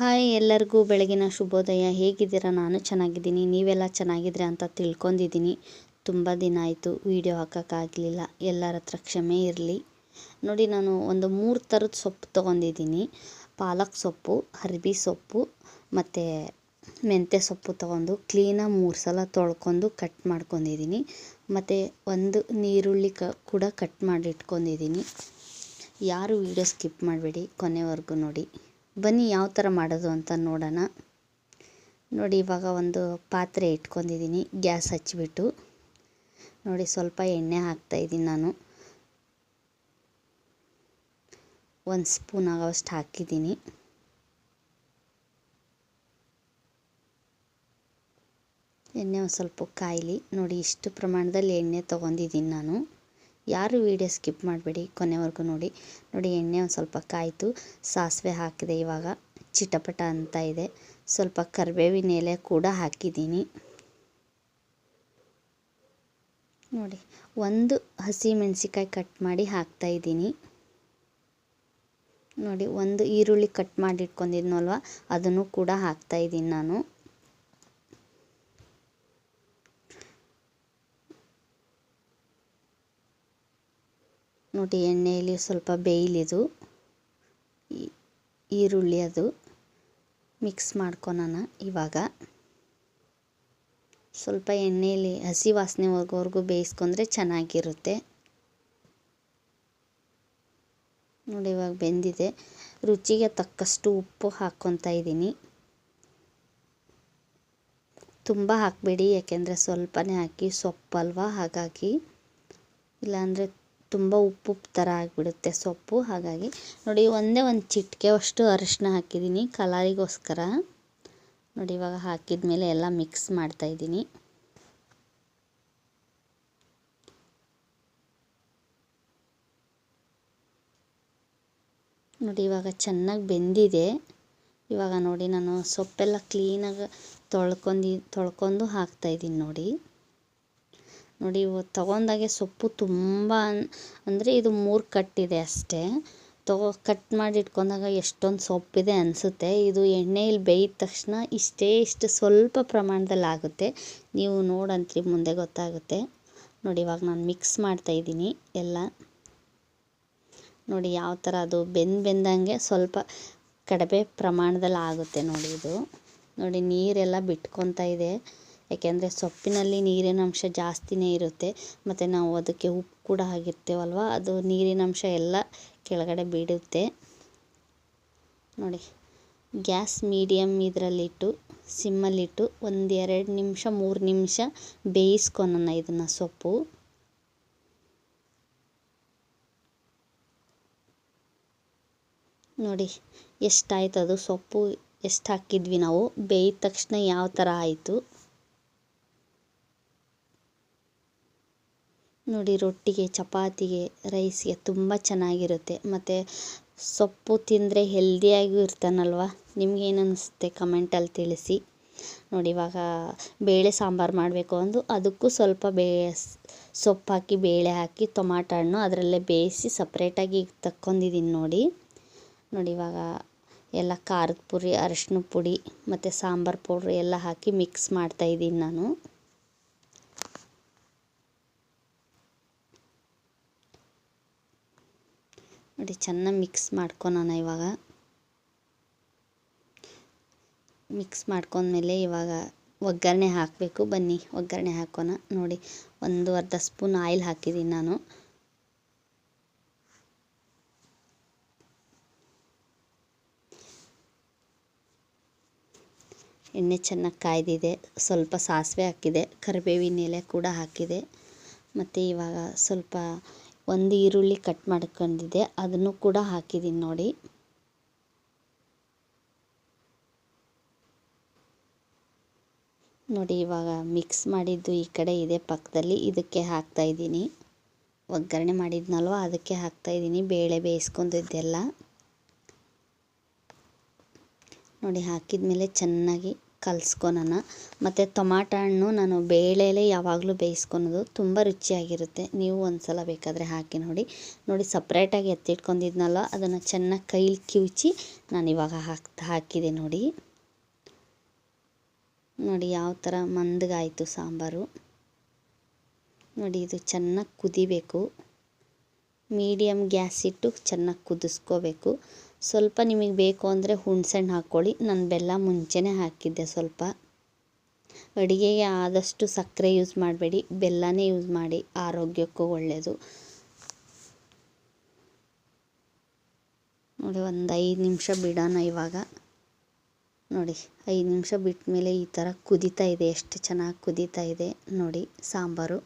Hi ಎಲ್ಲರಿಗೂ ಬೆಳಗಿನ ಶುಭೋದಯ. ಹೇಗಿದ್ದೀರಾ? ನಾನು ಚೆನ್ನಾಗಿದ್ದೀನಿ. ನೀವೆಲ್ಲ ಚೆನ್ನಾಗಿದ್ದೀರಾ ಅಂತ ತಿಳ್ಕೊಂಡಿದ್ದೀನಿ. ತುಂಬ ದಿನ ಆಯಿತು ವೀಡಿಯೋ ಹಾಕೋಕ್ಕಾಗಲಿಲ್ಲ. ಎಲ್ಲರ ಹತ್ರ ಕ್ಷಮೆ ಇರಲಿ. ನೋಡಿ, ನಾನು ಒಂದು ಮೂರು ಥರದ ಸೊಪ್ಪು ತೊಗೊಂಡಿದ್ದೀನಿ. ಪಾಲಕ್ ಸೊಪ್ಪು, ಅರ್ಬಿ ಸೊಪ್ಪು, ಮತ್ತು ಮೆಂತ್ಯ ಸೊಪ್ಪು ತೊಗೊಂಡು ಕ್ಲೀನಾಗಿ ಮೂರು ಸಲ ತೊಳ್ಕೊಂಡು ಕಟ್ ಮಾಡ್ಕೊಂಡಿದ್ದೀನಿ. ಮತ್ತು ಒಂದು ನೀರುಳ್ಳಿ ಕ ಕೂಡ ಕಟ್ ಮಾಡಿಟ್ಕೊಂಡಿದ್ದೀನಿ. ಯಾರು ವೀಡಿಯೋ ಸ್ಕಿಪ್ ಮಾಡಬೇಡಿ, ಕೊನೆವರೆಗೂ ನೋಡಿ. ಬನ್ನಿ ಯಾವ ಥರ ಮಾಡೋದು ಅಂತ ನೋಡೋಣ. ನೋಡಿ ಇವಾಗ ಒಂದು ಪಾತ್ರೆ ಇಟ್ಕೊಂಡಿದ್ದೀನಿ, ಗ್ಯಾಸ್ ಹಚ್ಚಿಬಿಟ್ಟು. ನೋಡಿ ಸ್ವಲ್ಪ ಎಣ್ಣೆ ಹಾಕ್ತಾಯಿದ್ದೀನಿ ನಾನು. ಒಂದು ಸ್ಪೂನ್ ಆಗೋಷ್ಟು ಹಾಕಿದ್ದೀನಿ. ಎಣ್ಣೆ ಒಂದು ಸ್ವಲ್ಪ ಕಾಯಲಿ. ನೋಡಿ ಇಷ್ಟು ಪ್ರಮಾಣದಲ್ಲಿ ಎಣ್ಣೆ ತೊಗೊಂಡಿದ್ದೀನಿ ನಾನು. ಯಾರು ವೀಡಿಯೋ ಸ್ಕಿಪ್ ಮಾಡಬೇಡಿ, ಕೊನೆವರೆಗೂ ನೋಡಿ. ನೋಡಿ, ಎಣ್ಣೆ ಒಂದು ಸ್ವಲ್ಪ ಕಾಯಿತು, ಸಾಸಿವೆ ಹಾಕಿದೆ ಇವಾಗ, ಚಿಟಪಟ ಅಂತ ಇದೆ. ಸ್ವಲ್ಪ ಕರಿಬೇವಿನ ಎಲೆ ಕೂಡ ಹಾಕಿದ್ದೀನಿ. ನೋಡಿ, ಒಂದು ಹಸಿ ಮೆಣಸಿಕಾಯಿ ಕಟ್ ಮಾಡಿ ಹಾಕ್ತಾಯಿದ್ದೀನಿ ನೋಡಿ, ಒಂದು ಈರುಳ್ಳಿ ಕಟ್ ಮಾಡಿ ಇಟ್ಕೊಂಡಿದ್ನಲ್ವ, ಅದನ್ನು ಕೂಡ ಹಾಕ್ತಾಯಿದ್ದೀನಿ ನಾನು. ನೋಡಿ, ಎಣ್ಣೆಯಲ್ಲಿ ಸ್ವಲ್ಪ ಬೇಯಲಿದು ಈರುಳ್ಳಿ ಅದು ಮಿಕ್ಸ್ ಮಾಡ್ಕೊಳೋಣ ಇವಾಗ. ಸ್ವಲ್ಪ ಎಣ್ಣೆಯಲ್ಲಿ ಹಸಿ ವಾಸನೆ ಹೋಗೋವರೆಗೂ ಬೇಯಿಸ್ಕೊಂಡ್ರೆ ಚೆನ್ನಾಗಿರುತ್ತೆ. ನೋಡಿ, ಇವಾಗ ಬೆಂದಿದೆ. ರುಚಿಗೆ ತಕ್ಕಷ್ಟು ಉಪ್ಪು ಹಾಕ್ಕೊತಾ ಇದ್ದೀನಿ. ತುಂಬ ಹಾಕಬೇಡಿ, ಯಾಕೆಂದರೆ ಸ್ವಲ್ಪನೇ ಹಾಕಿ, ಸೊಪ್ಪಲ್ವ? ಹಾಗಾಗಿ ಇಲ್ಲಾಂದರೆ ತುಂಬ ಉಪ್ಪು ಥರ ಆಗಿಬಿಡುತ್ತೆ ಸೊಪ್ಪು. ಹಾಗಾಗಿ ನೋಡಿ, ಒಂದೇ ಒಂದು ಚಿಟಿಕೆ ಅಷ್ಟು ಅರಿಶಿನ ಹಾಕಿದ್ದೀನಿ ಕಲರಿಗೋಸ್ಕರ. ನೋಡಿ, ಇವಾಗ ಹಾಕಿದ ಮೇಲೆ ಎಲ್ಲ ಮಿಕ್ಸ್ ಮಾಡ್ತಾಯಿದ್ದೀನಿ ನೋಡಿ, ಇವಾಗ ಚೆನ್ನಾಗಿ ಬೆಂದಿದೆ. ಇವಾಗ ನೋಡಿ, ನಾನು ಸೊಪ್ಪೆಲ್ಲ ಕ್ಲೀನಾಗಿ ತೊಳ್ಕೊಂಡು ತೊಳ್ಕೊಂಡು ಹಾಕ್ತಾಯಿದ್ದೀನಿ ನೋಡಿ. ನೋಡಿ ತೊಗೊಂಡಾಗೆ ಸೊಪ್ಪು ತುಂಬ ಅಂದರೆ ಇದು ಮೂರು ಕಟ್ಟಿದೆ ಅಷ್ಟೇ. ತಗೋ, ಕಟ್ ಮಾಡಿ ಇಟ್ಕೊಂಡಾಗ ಎಷ್ಟೊಂದು ಸೊಪ್ಪಿದೆ ಅನಿಸುತ್ತೆ. ಇದು ಎಣ್ಣೆಯಲ್ಲಿ ಬೇಯ್ದ ತಕ್ಷಣ ಇಷ್ಟೇ ಇಷ್ಟು ಸ್ವಲ್ಪ ಪ್ರಮಾಣದಲ್ಲಿ ಆಗುತ್ತೆ. ನೀವು ನೋಡಂತ್ರಿ, ಮುಂದೆ ಗೊತ್ತಾಗುತ್ತೆ. ನೋಡಿ, ಇವಾಗ ನಾನು ಮಿಕ್ಸ್ ಮಾಡ್ತಾಯಿದ್ದೀನಿ ಎಲ್ಲ. ನೋಡಿ, ಯಾವ ಥರ ಅದು ಬೆಂದು ಬೆಂದಂಗೆ ಸ್ವಲ್ಪ ಕಡಿಮೆ ಪ್ರಮಾಣದಲ್ಲಿ ಆಗುತ್ತೆ ನೋಡಿ ಇದು. ನೋಡಿ, ನೀರೆಲ್ಲ ಬಿಟ್ಕೊತಾ ಇದೆ. ಯಾಕೆಂದರೆ ಸೊಪ್ಪಿನಲ್ಲಿ ನೀರಿನ ಅಂಶ ಜಾಸ್ತಿನೇ ಇರುತ್ತೆ, ಮತ್ತು ನಾವು ಅದಕ್ಕೆ ಉಪ್ಪು ಕೂಡ ಹಾಕಿರ್ತೀವಲ್ವ? ಅದು ನೀರಿನ ಅಂಶ ಎಲ್ಲ ಕೆಳಗಡೆ ಬಿಡುತ್ತೆ ನೋಡಿ, ಗ್ಯಾಸ್ ಮೀಡಿಯಮ್ ಇದರಲ್ಲಿಟ್ಟು, ಸಿಮ್ಮಲ್ಲಿಟ್ಟು ಒಂದು ಎರಡು ನಿಮಿಷ, ಮೂರು ನಿಮಿಷ ಬೇಯಿಸ್ಕೊಳೋಣ ಇದನ್ನು ಸೊಪ್ಪು. ನೋಡಿ, ಎಷ್ಟಾಯ್ತು ಅದು ಸೊಪ್ಪು, ಎಷ್ಟು ಹಾಕಿದ್ವಿ ನಾವು? ಬೇಯ್ದ ತಕ್ಷಣ ಯಾವ ಥರ ಆಯಿತು? ನೋಡಿ, ರೊಟ್ಟಿಗೆ, ಚಪಾತಿಗೆ, ರೈಸ್ಗೆ ತುಂಬ ಚೆನ್ನಾಗಿರುತ್ತೆ. ಮತ್ತು ಸೊಪ್ಪು ತಿಂದರೆ ಹೆಲ್ದಿಯಾಗೂ ಇರ್ತಾನಲ್ವ? ನಿಮ್ಗೇನು ಅನಿಸುತ್ತೆ ಕಮೆಂಟಲ್ಲಿ ತಿಳಿಸಿ. ನೋಡಿ, ಇವಾಗ ಬೇಳೆ ಸಾಂಬಾರು ಮಾಡಬೇಕು ಅಂದು, ಅದಕ್ಕೂ ಸ್ವಲ್ಪ ಬೇ, ಸೊಪ್ಪು ಹಾಕಿ, ಬೇಳೆ ಹಾಕಿ ಟೊಮಾಟೊ ಹಣ್ಣು ಅದರಲ್ಲೇ ಬೇಯಿಸಿ ಸಪ್ರೇಟಾಗಿ ತಕ್ಕೊಂಡಿದ್ದೀನಿ ನೋಡಿ. ನೋಡಿ, ಇವಾಗ ಎಲ್ಲ ಖಾರದ ಪುಡಿ ಅರಶಿನ ಪುಡಿ, ಮತ್ತು ಸಾಂಬಾರು ಪೌಡ್ರ್ ಎಲ್ಲ ಹಾಕಿ ಮಿಕ್ಸ್ ಮಾಡ್ತಾಯಿದ್ದೀನಿ ನಾನು. ನೋಡಿ, ಚೆನ್ನಾಗಿ ಮಿಕ್ಸ್ ಮಾಡ್ಕೊಳೋಣ ಇವಾಗ. ಮಿಕ್ಸ್ ಮಾಡ್ಕೊಂಡ್ಮೇಲೆ ಇವಾಗ ಒಗ್ಗರಣೆ ಹಾಕಬೇಕು. ಬನ್ನಿ, ಒಗ್ಗರಣೆ ಹಾಕೋಣ. ನೋಡಿ, ಒಂದು ಅರ್ಧ ಸ್ಪೂನ್ ಆಯಿಲ್ ಹಾಕಿದ್ದೀನಿ ನಾನು. ಎಣ್ಣೆ ಚೆನ್ನಾಗಿ ಕಾಯ್ದಿದೆ. ಸ್ವಲ್ಪ ಸಾಸಿವೆ ಹಾಕಿದೆ. ಕರಿಬೇವಿನ ಎಲೆ ಕೂಡ ಹಾಕಿದೆ. ಮತ್ತು ಇವಾಗ ಸ್ವಲ್ಪ ಒಂದು ಈರುಳ್ಳಿ ಕಟ್ ಮಾಡ್ಕೊಂಡಿದ್ದೆ. ಅದನ್ನು ಕೂಡ ಹಾಕಿದ್ದೀನಿ ನೋಡಿ. ನೋಡಿ, ಇವಾಗ ಮಿಕ್ಸ್ ಮಾಡಿದ್ದು ಈ ಕಡೆ ಇದೆ ಪಕ್ಕದಲ್ಲಿ. ಇದಕ್ಕೆ ಹಾಕ್ತಾಯಿದ್ದೀನಿ ಒಗ್ಗರಣೆ ಮಾಡಿದ್ನಲ್ವ? ಅದಕ್ಕೆ ಹಾಕ್ತಾಯಿದ್ದೀನಿ ಬೇಳೆ ಬೇಯಿಸ್ಕೊಂಡಿದ್ದೆಲ್ಲ. ನೋಡಿ ಹಾಕಿದ ಮೇಲೆ ಚೆನ್ನಾಗಿ ಕಲಿಸ್ಕೊಳೋಣ. ಮತ್ತು ಟೊಮಾಟೊ ಹಣ್ಣು ನಾನು ಬೇಳೆಲೇ ಯಾವಾಗಲೂ ಬೇಯಿಸ್ಕೊಳೋದು ತುಂಬ ರುಚಿಯಾಗಿರುತ್ತೆ. ನೀವು ಒಂದು ಸಲ ಬೇಕಾದರೆ ಹಾಕಿ ನೋಡಿ. ನೋಡಿ ಸಪ್ರೇಟಾಗಿ ಎತ್ತಿಟ್ಕೊಂಡಿದ್ನಲ್ಲ, ಅದನ್ನು ಚೆನ್ನಾಗಿ ಕೈಲಿ ಕಿವುಚಿ ನಾನು ಇವಾಗ ಹಾಕಿ, ಹಾಕಿದೆ ನೋಡಿ. ನೋಡಿ ಯಾವ ಥರ ಮಂದಗಾಯಿತು ಸಾಂಬಾರು. ನೋಡಿ ಇದು ಚೆನ್ನಾಗಿ ಕುದಿಬೇಕು. ಮೀಡಿಯಮ್ ಗ್ಯಾಸ್ ಇಟ್ಟು ಚೆನ್ನಾಗಿ ಕುದಿಸ್ಕೋಬೇಕು. ಸ್ವಲ್ಪ ನಿಮಗೆ ಬೇಕು ಅಂದರೆ ಹುಣಸೆಹಣ್ಣು ಹಾಕ್ಕೊಳ್ಳಿ. ನಾನು ಬೆಲ್ಲ ಮುಂಚೆನೇ ಹಾಕಿದ್ದೆ ಸ್ವಲ್ಪ. ಅಡುಗೆಗೆ ಆದಷ್ಟು ಸಕ್ಕರೆ ಯೂಸ್ ಮಾಡಬೇಡಿ. ಬೆಲ್ಲನೇ ಯೂಸ್ ಮಾಡಿ. ಆರೋಗ್ಯಕ್ಕೂ ಒಳ್ಳೆಯದು ನೋಡಿ, ಒಂದು ಐದು ನಿಮಿಷ ಬಿಡೋಣ ಇವಾಗ. ನೋಡಿ, ಐದು ನಿಮಿಷ ಬಿಟ್ಟ ಮೇಲೆ ಈ ಥರ ಕುದೀತಾ ಇದೆ. ಎಷ್ಟು ಚೆನ್ನಾಗಿ ಕುದೀತಾ ಇದೆ. ನೋಡಿ, ಸಾಂಬಾರು.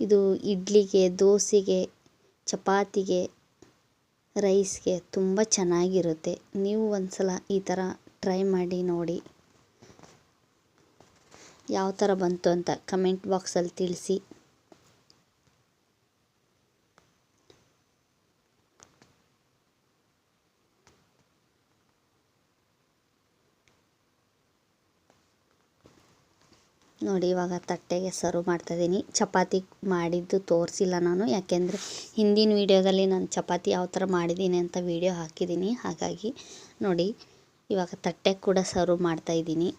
ಇದು ಇಡ್ಲಿಗೆ, ದೋಸೆಗೆ, ಚಪಾತಿಗೆ ರೈಸ್ಗೆ ತುಂಬ ಚೆನ್ನಾಗಿರುತ್ತೆ. ನೀವು ಒಂದು ಸಲ ಈ ಥರ ಟ್ರೈ ಮಾಡಿ ನೋಡಿ. ಯಾವ ಥರ ಬಂತು ಅಂತ ಕಮೆಂಟ್ ಬಾಕ್ಸಲ್ಲಿ ತಿಳಿಸಿ. ನೋಡಿ, ಇವಾಗ ತಟ್ಟೆಗೆ ಸರ್ವ್ ಮಾಡ್ತಾಯಿದ್ದೀನಿ ಚಪಾತಿ ಮಾಡಿದ್ದು ತೋರಿಸಿಲ್ಲ ನಾನು. ಯಾಕೆಂದರೆ ಹಿಂದಿನ ವೀಡಿಯೋದಲ್ಲಿ ನಾನು ಚಪಾತಿ ಯಾವ ಥರ ಮಾಡಿದ್ದೀನಿ ಅಂತ ವೀಡಿಯೋ ಹಾಕಿದ್ದೀನಿ. ಹಾಗಾಗಿ ನೋಡಿ, ಇವಾಗ ತಟ್ಟೆ ಕೂಡ ಸರ್ವ್ ಮಾಡ್ತಾಯಿದ್ದೀನಿ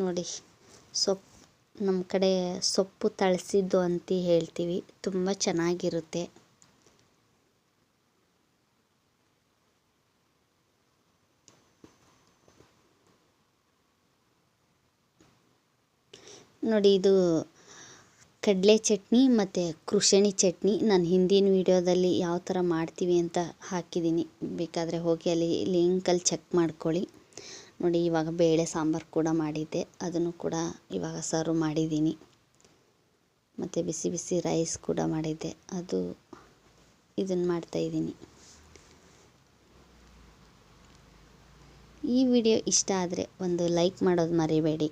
ನೋಡಿ ಸೊಪ್ಪು ನಮ್ಮ ಕಡೆ ಸೊಪ್ಪು ತಳಿಸಿದ್ದು ಅಂತ ಹೇಳ್ತೀವಿ. ತುಂಬ ಚೆನ್ನಾಗಿರುತ್ತೆ. ನೋಡಿ ಇದು ಕಡಲೆ ಚಟ್ನಿ ಮತ್ತು ಕೃಷಣಿ ಚಟ್ನಿ. ನಾನು ಹಿಂದಿನ ವೀಡಿಯೋದಲ್ಲಿ ಯಾವ ಥರ ಮಾಡ್ತೀವಿ ಅಂತ ಹಾಕಿದ್ದೀನಿ ಬೇಕಾದರೆ ಹೋಗಿ ಅಲ್ಲಿ ಲಿಂಕಲ್ಲಿ ಚೆಕ್ ಮಾಡ್ಕೊಳ್ಳಿ. ನೋಡಿ ಇವಾಗ ಬೇಳೆ ಸಾಂಬಾರು ಕೂಡ ಮಾಡಿದ್ದೆ. ಅದನ್ನು ಕೂಡ ಇವಾಗ ಸರ್ವ್ ಮಾಡಿದ್ದೀನಿ ಮತ್ತು ಬಿಸಿ ಬಿಸಿ ರೈಸ್ ಕೂಡ ಮಾಡಿದ್ದೆ. ಅದು ಇದನ್ನು ಮಾಡ್ತಾಯಿದ್ದೀನಿ ಈ ವಿಡಿಯೋ ಇಷ್ಟ ಆದರೆ ಒಂದು ಲೈಕ್ ಮಾಡೋದು ಮರಿಬೇಡಿ.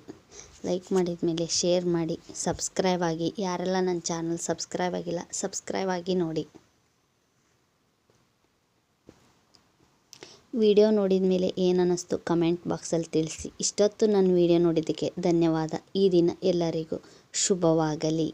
ಲೈಕ್ ಮಾಡಿದ ಮೇಲೆ ಶೇರ್ ಮಾಡಿ ಸಬ್ಸ್ಕ್ರೈಬ್ ಆಗಿ, ಯಾರೆಲ್ಲ ನನ್ನ ಚಾನಲ್ ಸಬ್ಸ್ಕ್ರೈಬ್ ಆಗಿಲ್ಲ ಸಬ್ಸ್ಕ್ರೈಬ್ ಆಗಿ ನೋಡಿ. ವಿಡಿಯೋ ನೋಡಿದ ಮೇಲೆ ಏನನ್ನಿಸ್ತು ಕಮೆಂಟ್ ಬಾಕ್ಸಲ್ಲಿ ತಿಳಿಸಿ. ಇಷ್ಟೊತ್ತು ನನ್ನ ವಿಡಿಯೋ ನೋಡಿದ್ದಕ್ಕೆ ಧನ್ಯವಾದ. ಈ ದಿನ ಎಲ್ಲರಿಗೂ ಶುಭವಾಗಲಿ.